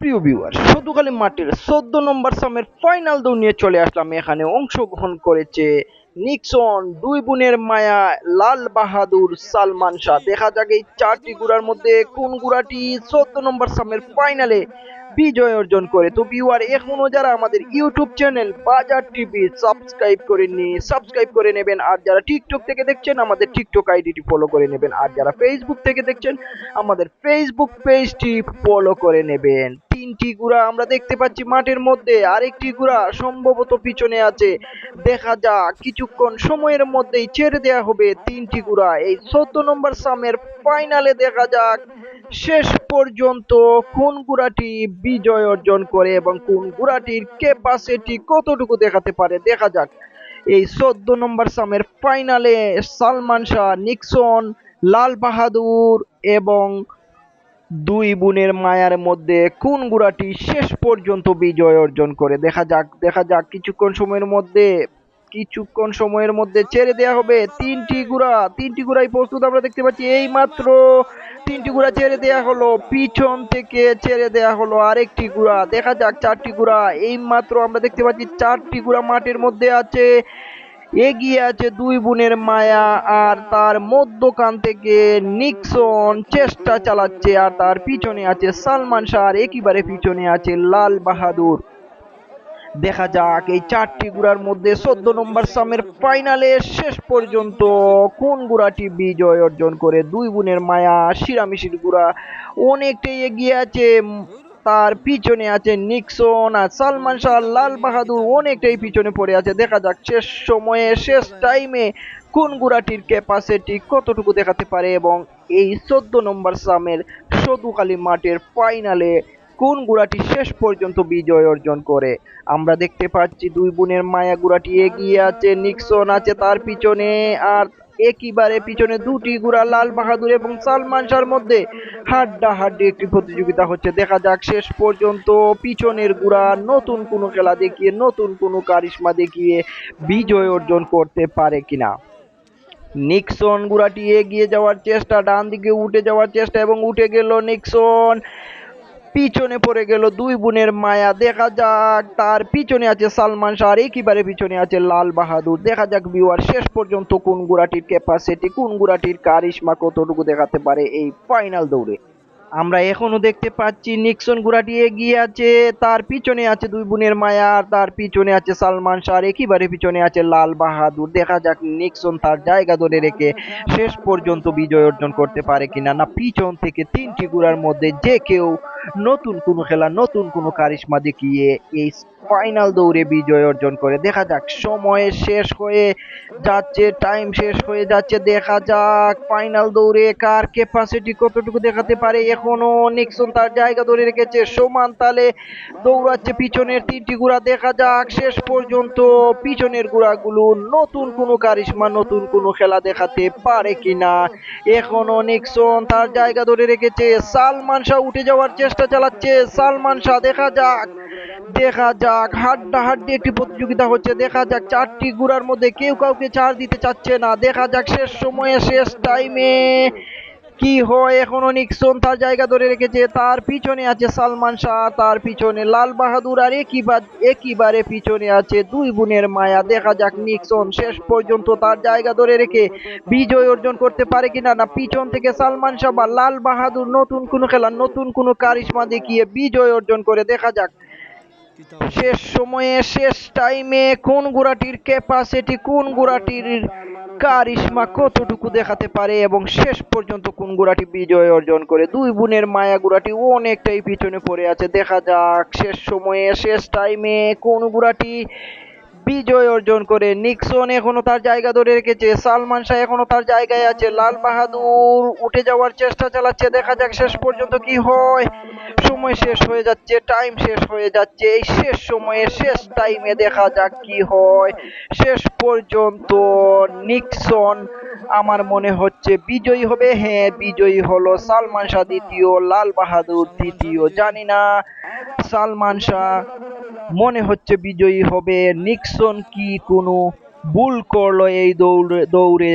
সুপ্রিয় ভিউয়ার সদুকালী মাটির চোদ্দ নম্বর সামের ফাইনাল নিয়ে চলে আসলাম। এখানে অংশগ্রহণ করেছে নিক্সন, দুই বোনের মায়া, লাল বাহাদুর, সালমান শাহ। দেখা যাক এই চারটি গুড়ার মধ্যে কোন গুড়াটি চোদ্দ নম্বর সামের ফাইনালে বিজয় অর্জন করে। তো ভিউয়ার এখনও যারা আমাদের YouTube channel Bazar TV subscribe করেননি সাবস্ক্রাইব করে নেবেন। আর যারা টিকটক থেকে দেখছেন, আমাদের টিকটক আইডিটি ফলো করে নেবেন। আর যারা ফেসবুক থেকে দেখছেন, আমাদের ফেসবুক পেজটি ফলো করে নেবেন। তিনটি গুড়া আমরা দেখতে পাচ্ছি মাঠের মধ্যে। আরেকটি গুড়া সম্ভবত পিছনে আছে। দেখা যাক, কিছুক্ষণ সময়ের মধ্যেই ছেড়ে দেয়া হবে তিনটি গুড়া। এই চোদ্দ নম্বর সামের ফাইনালে দেখা যাক, শেষ পর্যন্ত কোন গুড়াটি বিজয় অর্জন করে এবং কোন গুড়াটির ক্যাপাসিটি কতটুকু দেখাতে পারে। দেখা যাক। এই চোদ্দ নম্বর সামের ফাইনালে সালমান শাহ, নিক্সন, লাল বাহাদুর এবং দুই বোনের মায়ার মধ্যে কোন গুড়াটি শেষ পর্যন্ত বিজয় অর্জন করে? দেখা যাক দেখা যাক, কিছুক্ষণ সময়ের মধ্যে, কিছুক্ষণ সময়ের মধ্যে ছেড়ে দেয়া হবে তিনটি গুড়া। তিনটি গুড়াই প্রস্তুত আমরা দেখতে পাচ্ছি। এই মাত্র তিনটি গুড়া ছেড়ে দেয়া হলো। পিছন থেকে ছেড়ে দেয়া হলো আরেকটি গুড়া। দেখা যাক, চারটি গুড়া। এই মাত্র আমরা দেখতে পাচ্ছি চারটি গুড়া মাঠের মধ্যে আছে। এগিয়ে আছে দুই বোনের মায়া, আর তার মধ্যখান থেকে নিক্সন চেষ্টা চালাচ্ছে, আর তার পিছনে আছে সালমান শাহ একেবারে পিছনে আছে লাল বাহাদুর। দেখা যাক, এই চারটি গুড়ার মধ্যে চোদ্দ নম্বর সামের ফাইনালে শেষ পর্যন্ত কোন গুড়াটি বিজয় অর্জন করে? দুই বোনের মায়া, শিরামিশির গুড়া, অনেকটাই এগিয়ে আছে তার পিছনে আছে নিক্সন আর সালমান শাহ লাল বাহাদুর অনেকটাই পিছনে পড়ে আছে। দেখা যাক শেষ সময়ে, শেষ টাইমে কোন গুড়াটির ক্যাপাসিটি কতটুকু দেখাতে পারে এবং এই চোদ্দ নম্বর সামের সদুকালী মাঠের ফাইনালে কোন গুড়াটি শেষ পর্যন্ত বিজয় অর্জন করে? আমরা দেখতে পাচ্ছি দুই বোনের মায়া গুড়াটি এগিয়ে আছে, নিক্সন আছে তার পিছনে আর একেবারে পিছনে দুটি গুড়া লাল বাহাদুর এবং সালমান শাহর মধ্যে হাড্ডা হাড্ডি একটি প্রতিযোগিতা হচ্ছে। দেখা যাক, শেষ পর্যন্ত পিছনের গুড়া নতুন কোনো খেলা দেখিয়ে, নতুন কোনো কারিশমা দেখিয়ে বিজয় অর্জন করতে পারে কিনা। নিক্সন গুড়াটি এগিয়ে যাওয়ার চেষ্টা ডান দিকে উঠে যাওয়ার চেষ্টা এবং উঠে গেল নিক্সন। পিছনে পড়ে গেল দুই বোনের মায়া। দেখা যাক, তার পিছনে আছে সালমান শাহ একেবারে পিছনে আছে লাল বাহাদুর। দেখা যাক ভিউয়ার শেষ পর্যন্ত কোন গুড়াটির ক্যাপাসিটি কোন গুড়াটির কারিশমা কতটুকু দেখাতে পারে এই ফাইনাল দৌড়ে। আমরা এখনও দেখতে পাচ্ছি নিক্সন গুড়াটি এগিয়ে আছে, তার পিছনে আছে দুই বোনের মায়া আর তার পিছনে আছে সালমান শাহ একেবারে পিছনে আছে লাল বাহাদুর। দেখা যাক নিক্সন তার জায়গা ধরে রেখে শেষ পর্যন্ত বিজয় অর্জন করতে পারে কিনা। না, পিছন থেকে তিনটি গুড়ার মধ্যে যে কেউ নতুন কোনো খেলা, নতুন কোনো কারিশমা দেখিয়ে এই ফাইনাল দৌড়ে বিজয় অর্জন করে। দেখা যাক, সময় শেষ হয়ে যাচ্ছে টাইম শেষ হয়ে যাচ্ছে। দেখা যাক ফাইনাল দৌড়ে কার ক্যাপাসিটি কতটুকু দেখাতে পারে। এখনও নিক্সন তার জায়গা ধরে রেখেছে, সমান তালে দৌড়াচ্ছে পিছনের তিনটি গুড়া। দেখা যাক, শেষ পর্যন্ত পিছনের গুড়াগুলো নতুন কোনো কারিশমা, নতুন কোনো খেলা দেখাতে পারে কিনা। এখনও নিক্সন তার জায়গা ধরে রেখেছে, সালমান শাহ উঠে যাওয়ার চেষ্টা চালাচ্ছে সালমান শাহ। দেখা যাক দেখা যাক হাড্ডা হাড্ডি একটি প্রতিযোগিতা হচ্ছে। দেখা যাক, চারটি গুড়ার মধ্যে কেউ কাউকে ছাড় দিতে চাচ্ছে না। দেখা যাক, শেষ সময়ে, শেষ টাইমে কি হয়? এখনও নিক্সন তার জায়গা ধরে রেখেছে। তার পিছনে আছে সালমান শাহ, তার পিছনে লাল বাহাদুর আর একইবার একইবারে পিছনে আছে দুই বোনের মায়া। দেখা যাক নিক্সন শেষ পর্যন্ত তার জায়গা ধরে রেখে বিজয় অর্জন করতে পারে কিনা না। পিছন থেকে সালমান শাহ বা লাল বাহাদুর নতুন কোনো খেলা, নতুন কোনো কারিশমা দেখিয়ে বিজয় অর্জন করে। দেখা যাক। শেষ সময়ে, শেষ টাইমে কোন গুড়াটির ক্যাপাসিটি কোন গুড়াটির কারিশমা কতটুকু দেখাতে পারে এবং শেষ পর্যন্ত কোন গুড়াটি বিজয় অর্জন করে? দুই বোনের মায়া গুড়াটি অনেকটাই পিছনে পড়ে আছে। দেখা যাক, শেষ সময়ে, শেষ টাইমে কোন গুড়াটি বিজয় অর্জন করে। নিক্সন এখনও তার জায়গা ধরে রেখেছে। সালমান শাহ এখনও তার জায়গায় আছে। লাল বাহাদুর উঠে যাওয়ার চেষ্টা চালাচ্ছে। দেখা যাক শেষ পর্যন্ত কি হয়। সময় শেষ হয়ে যাচ্ছে। টাইম শেষ হয়ে যাচ্ছে। এই শেষ সময়ে, শেষ টাইমে দেখা যাক কি হয়। শেষ পর্যন্ত নিক্সন আমার মনে হচ্ছে বিজয়ী হবে। হ্যাঁ বিজয়ী হলো সালমান শাহ দ্বিতীয়, লাল বাহাদুর তৃতীয় জানি না, সালমান শাহ মনে হচ্ছে বিজয়ী হবে নিক্সন কি কোনো ভুল করল এই দৌড়ে দৌড়ে।